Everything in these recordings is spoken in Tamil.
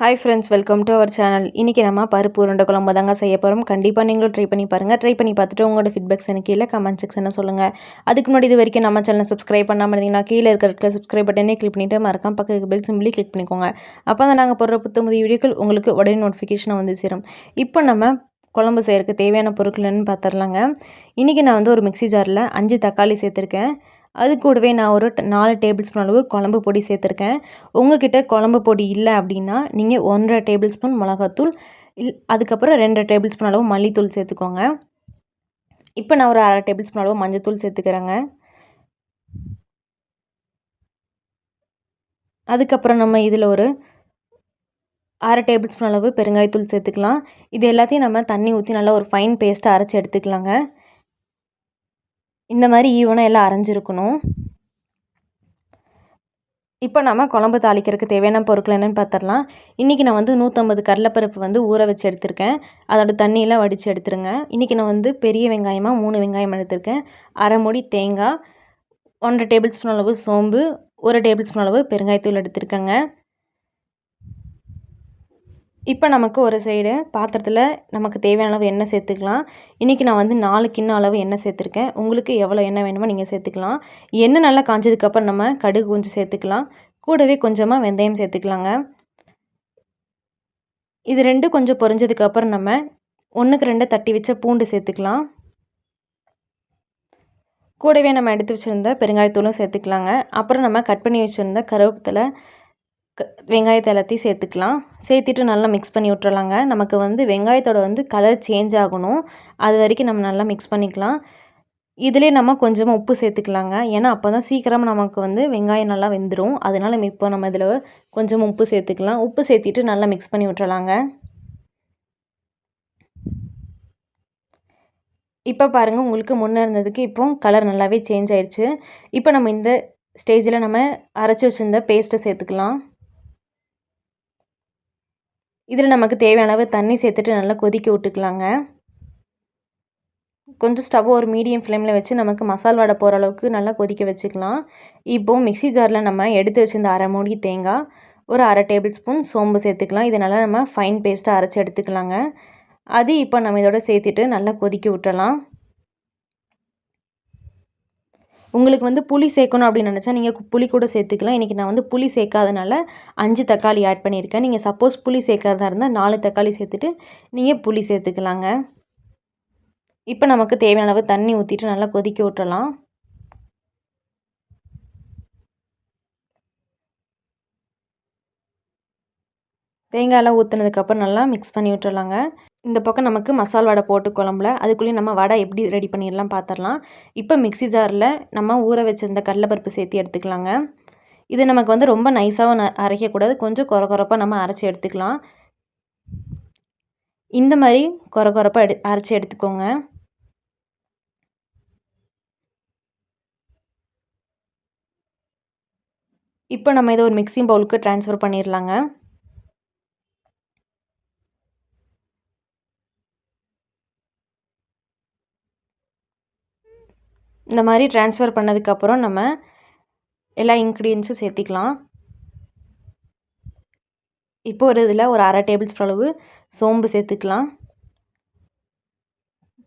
Hi friends welcome to our channel இன்றைக்கி நம்ம பருப்பு உருண்டை குழம்பு தாங்க செய்ய போகிறோம் கண்டிப்பாக நீங்களும் ட்ரை பண்ணி பாருங்கள் ட்ரை பண்ணி பார்த்துட்டு உங்களோட ஃபீட்பேக்ஸ் எனக்கு கீழே கமெண்ட் செக்ஷனில் சொல்லுங்கள் அதுக்கு முன்னாடி இது வரைக்கும் நம்ம சேனல் சப்ஸ்கிரைப் பண்ணாமல் இருந்தீங்கன்னா கீழே இருக்கிற சப்ஸ்கிரைப் பட்டனே கிளிக் பண்ணிவிட்டு மறக்காம பக்கத்துக்கு பெல் சிம்பிளி கிளிக் பண்ணிக்கோங்க. அப்போ தான் நாங்கள் போடுற புத்த முதிய வீடியோக்கள் உங்களுக்கு உடனே நோட்டிஃபிகேஷனாக வந்து சேரும். இப்போ நம்ம குழம்பு செய்கிறதுக்கு தேவையான பொருட்கள்னு பார்த்துடலாங்க. இன்றைக்கி நான் வந்து ஒரு மிக்சி ஜாரில் அஞ்சு தக்காளி சேர்த்துருக்கேன். அது கூடவே நான் ஒரு நாலு டேபிள் ஸ்பூன் அளவு குழம்பு பொடி சேர்த்துருக்கேன். உங்ககிட்ட குழம்பு பொடி இல்லை அப்படின்னா நீங்கள் ஒன்றரை டேபிள் ஸ்பூன் மிளகாத்தூள் இல் அதுக்கப்புறம் ரெண்டு டேபிள் ஸ்பூன் அளவு மல்லித்தூள் சேர்த்துக்கோங்க. இப்போ நான் ஒரு அரை டேபிள் ஸ்பூன் அளவு மஞ்சத்தூள் சேர்த்துக்கிறேங்க. அதுக்கப்புறம் நம்ம இதில் ஒரு அரை டேபிள் ஸ்பூன் அளவு பெருங்காயத்தூள் சேர்த்துக்கலாம். இது எல்லாத்தையும் நம்ம தண்ணி ஊற்றி நல்லா ஒரு ஃபைன் பேஸ்ட்டாக அரைச்சி எடுத்துக்கலாங்க. இந்த மாதிரி ஈவனாக எல்லாம் அரைஞ்சிருக்கணும். இப்போ நம்ம குழம்பு தாளிக்கிறதுக்கு தேவையான பொருட்கள் என்னென்னு பார்த்துடலாம் இன்றைக்கி நான் வந்து நூற்றம்பது கடலைப்பருப்பு வந்து ஊற வச்சு எடுத்திருக்கேன். அதோட தண்ணியெல்லாம் வடித்து எடுத்துருங்க. இன்றைக்கி நான் வந்து பெரிய வெங்காயமாக மூணு வெங்காயம் எடுத்திருக்கேன். அரை மூடி தேங்காய் ஒன்றரை டேபிள் ஸ்பூன் அளவு சோம்பு ஒரு டேபிள் ஸ்பூன் அளவு பெருங்காயத்தூள் எடுத்திருக்கேங்க. இப்போ நமக்கு ஒரு சைடு பாத்திரத்தில் நமக்கு தேவையான அளவு எண்ணெய் சேர்த்துக்கலாம். இன்றைக்கி நான் வந்து நாலு கிண்ண அளவு எண்ணெய் சேர்த்துருக்கேன். உங்களுக்கு எவ்வளோ எண்ணெய் வேணுமோ நீங்கள் சேர்த்துக்கலாம். எண்ணெய் நல்லா காஞ்சதுக்கப்புறம் நம்ம கடுகு கொஞ்சம் சேர்த்துக்கலாம். கூடவே கொஞ்சமாக வெந்தயம் சேர்த்துக்கலாங்க. இது ரெண்டும் கொஞ்சம் பொரிஞ்சதுக்கப்புறம் நம்ம ஒன்றுக்கு ரெண்டு தட்டி வச்ச பூண்டு சேர்த்துக்கலாம். கூடவே நம்ம எடுத்து வச்சுருந்த பெருங்காயத்தூளும் சேர்த்துக்கலாங்க. அப்புறம் நம்ம கட் பண்ணி வச்சுருந்த கருவேப்பத்தில் வெங்காயத்தை எல்லாத்தையும் சேர்த்துக்கலாம். சேர்த்துட்டு நல்லா மிக்ஸ் பண்ணி விட்டுறலாங்க. நமக்கு வந்து வெங்காயத்தோட வந்து கலர் சேஞ்ச் ஆகணும். அது வரைக்கும் நம்ம நல்லா மிக்ஸ் பண்ணிக்கலாம். இதிலே நம்ம கொஞ்சமாக உப்பு சேர்த்துக்கலாங்க. ஏன்னா அப்போ தான் சீக்கிரமாக நமக்கு வந்து வெங்காயம் நல்லா வெந்துடும் அதனால் இப்போ நம்ம இதில் கொஞ்சமாக உப்பு சேர்த்துக்கலாம். உப்பு சேர்த்திட்டு நல்லா மிக்ஸ் பண்ணி விட்டுறலாங்க. இப்போ பாருங்கள் உங்களுக்கு முன்னே இருந்ததுக்கு இப்போ கலர் நல்லாவே சேஞ்ச் ஆயிடுச்சு. இப்போ நம்ம இந்த ஸ்டேஜில் நம்ம அரைச்சி வச்சுருந்த பேஸ்ட்டை சேர்த்துக்கலாம். இதில் நமக்கு தேவையான அளவு தண்ணி சேர்த்துட்டு நல்லா கொதிக்க விட்டுக்கலாங்க. கொஞ்சம் ஸ்டவ் ஒரு மீடியம் ஃப்ளேமில் வச்சு நமக்கு மசால் வடை போகிற அளவுக்கு நல்லா கொதிக்க வச்சுக்கலாம். இப்போது மிக்சி ஜாரில் நம்ம எடுத்து வச்சுருந்த அரை மூடி தேங்காய் ஒரு அரை டேபிள் ஸ்பூன் சோம்பு சேர்த்துக்கலாம். இதை நல்லா நம்ம ஃபைன் பேஸ்ட்டாக அரைச்சி எடுத்துக்கலாங்க. அது இப்போ நம்ம இதோட சேர்த்துட்டு நல்லா கொதிக்க விட்டலாம் உங்களுக்கு வந்து புளி சேர்க்கணும் அப்படின்னு நினச்சா நீங்கள் புளி கூட சேர்த்துக்கலாம். இன்றைக்கி நான் வந்து புளி சேர்க்காதனால அஞ்சு தக்காளி ஆட் பண்ணியிருக்கேன். நீங்கள் சப்போஸ் புளி சேர்க்காதா இருந்தால் நாலு தக்காளி சேர்த்துட்டு நீங்கள் புளி சேர்த்துக்கலாங்க. இப்போ நமக்கு தேவையான அளவு தண்ணி ஊற்றிட்டு நல்லா கொதிக்க விட்டுறலாம். தேங்காயெல்லாம் ஊற்றுனதுக்கப்புறம் நல்லா மிக்ஸ் பண்ணி விட்டுறலாங்க. இந்த பக்கம் நமக்கு மசால் வடை போட்டு குழம்புல அதுக்குள்ளேயும் நம்ம வடை எப்படி ரெடி பண்ணிடலாம் பார்த்துடலாம் இப்போ மிக்சி ஜாரில் நம்ம ஊற வச்சுருந்த கடலைப்பருப்பு சேர்த்து எடுத்துக்கலாங்க. இது நமக்கு வந்து ரொம்ப நைஸாகவும் அரைக்கக்கூடாது. கொஞ்சம் குறை குறப்பாக நம்ம அரைச்சி எடுத்துக்கலாம். இந்த மாதிரி குறை குறப்பாக எடு அரைச்சி எடுத்துக்கோங்க. இப்போ நம்ம இதை ஒரு மிக்சிங் பவுலுக்கு ட்ரான்ஸ்ஃபர் பண்ணிடலாங்க இந்த மாதிரி ட்ரான்ஸ்ஃபர் பண்ணதுக்கப்புறம் நம்ம எல்லா இன்க்ரீடியன்ஸும் சேர்த்திக்கலாம். இப்போ ஒரு இதில் ஒரு அரை டேபிள் ஸ்பூன் அளவு சோம்பு சேர்த்துக்கலாம்.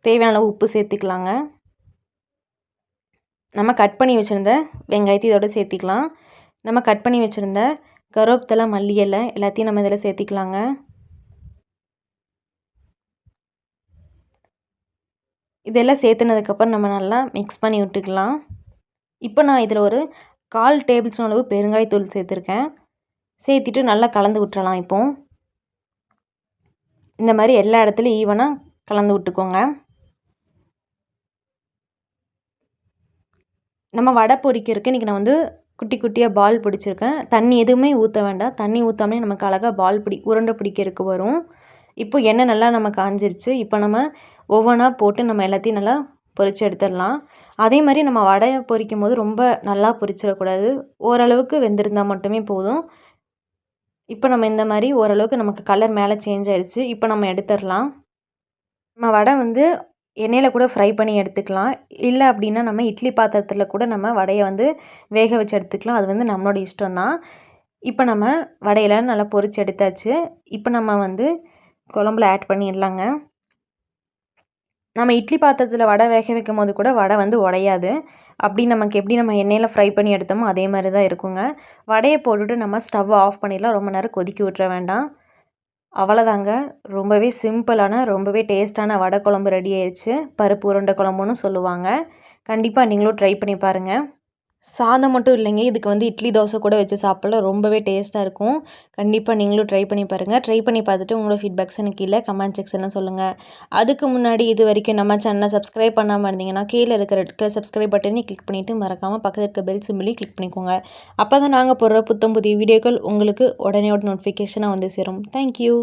தேவையான அளவு உப்பு சேர்த்துக்கலாங்க. நம்ம கட் பண்ணி வச்சுருந்த வெங்காயத்தை இதோட சேர்த்திக்கலாம். நம்ம கட் பண்ணி வச்சுருந்த கருவேப்பிலை மல்லி இலை எல்லாத்தையும் நம்ம இதில் சேர்த்திக்கலாங்க. இதெல்லாம் சேர்த்துனதுக்கப்புறம் நம்ம நல்லா மிக்ஸ் பண்ணி விட்டுக்கலாம். இப்போ நான் இதில் ஒரு கால் டேபிள் ஸ்பூன் அளவு பெருங்காயத்தூள் சேர்த்துருக்கேன். சேர்த்துட்டு நல்லா கலந்து விட்டுறலாம் இப்போ. இந்த மாதிரி எல்லா இடத்துலையும் ஈவனாக கலந்து விட்டுக்கோங்க. நம்ம வடை பொரிக்கிறதுக்கு இன்றைக்கி நான் வந்து குட்டி குட்டியாக பால் பிடிச்சிருக்கேன். தண்ணி எதுவுமே ஊற்ற வேண்டாம். தண்ணி ஊற்றாமே நமக்கு அழகாக பால் பிடி உருண்டை பிடிக்கிறதுக்கு வரும். இப்போ எண்ணெய் நல்லா நம்ம காஞ்சிருச்சு. இப்போ நம்ம ஒவ்வொன்றா போட்டு நம்ம எல்லாத்தையும் நல்லா பொரித்து எடுத்துடலாம். அதே மாதிரி நம்ம வடையை பொரிக்கும் போது ரொம்ப நல்லா பொரிச்சிடக்கூடாது. ஓரளவுக்கு வெந்திருந்தால் மட்டுமே போதும். இப்போ நம்ம இந்த மாதிரி ஓரளவுக்கு நமக்கு கலர் மேலே சேஞ்ச் ஆயிடுச்சு. இப்போ நம்ம எடுத்துடலாம். நம்ம வடை வந்து எண்ணெயில் கூட ஃப்ரை பண்ணி எடுத்துக்கலாம். இல்லை அப்படின்னா நம்ம இட்லி பாத்திரத்தில் கூட நம்ம வடையை வந்து வேக வச்சு எடுத்துக்கலாம். அது வந்து நம்மளோட இஷ்டம் தான் இப்போ நம்ம வடையில நல்லா பொரிச்சு எடுத்தாச்சு. இப்போ நம்ம வந்து குழம்புல ஆட் பண்ணிடலாங்க. நம்ம இட்லி பாத்திரத்தில் வடை வேக வைக்கும் போது கூட வடை வந்து உடையாது. அப்படி நமக்கு எப்படி நம்ம எண்ணெயில் ஃப்ரை பண்ணி எடுத்தோமோ அதே மாதிரி தான் இருக்குங்க. வடையை போட்டுட்டு நம்ம ஸ்டவ் ஆஃப் பண்ணிடலாம். ரொம்ப நேரம் கொதிக்க விட்டுற வேண்டாம். அவ்வளோதாங்க ரொம்பவே சிம்பிளான ரொம்பவே டேஸ்ட்டான வடை குழம்பு ரெடி ஆயிடுச்சு. பருப்பு உருண்டை குழம்புன்னு சொல்லுவாங்க. கண்டிப்பாக நீங்களும் ட்ரை பண்ணி பாருங்கள் சாதம் மட்டும் இல்லைங்க. இதுக்கு வந்து இட்லி தோசை கூட வச்சு சாப்பிடலாம். ரொம்பவே டேஸ்ட்டாக இருக்கும். கண்டிப்பாக நீங்களும் ட்ரை பண்ணி பாருங்கள் ட்ரை பண்ணி பார்த்துட்டு உங்களோட ஃபீட்பேக்ஸ் எனக்கு கீழே கமெண்ட் செக்ஷனில் சொல்லுங்கள் அதுக்கு முன்னாடி இது வரைக்கும் நம்ம சேனலை சப்ஸ்கிரைப் பண்ணாமல் இருந்தீங்கன்னா கீழே இருக்கிற ரெட் கலர் சப்ஸ்கிரைப் பட்டனை கிளிக் பண்ணிவிட்டு மறக்காமல் பக்கத்தில் இருக்க பெல் சிம்பிளையும் கிளிக் பண்ணிக்கோங்க. அப்போ தான் நாங்கள் போடுற புத்தம் புதிய வீடியோக்கள் உங்களுக்கு உடனே நோட்டிஃபிகேஷனாக வந்து சேரும். தேங்க்யூ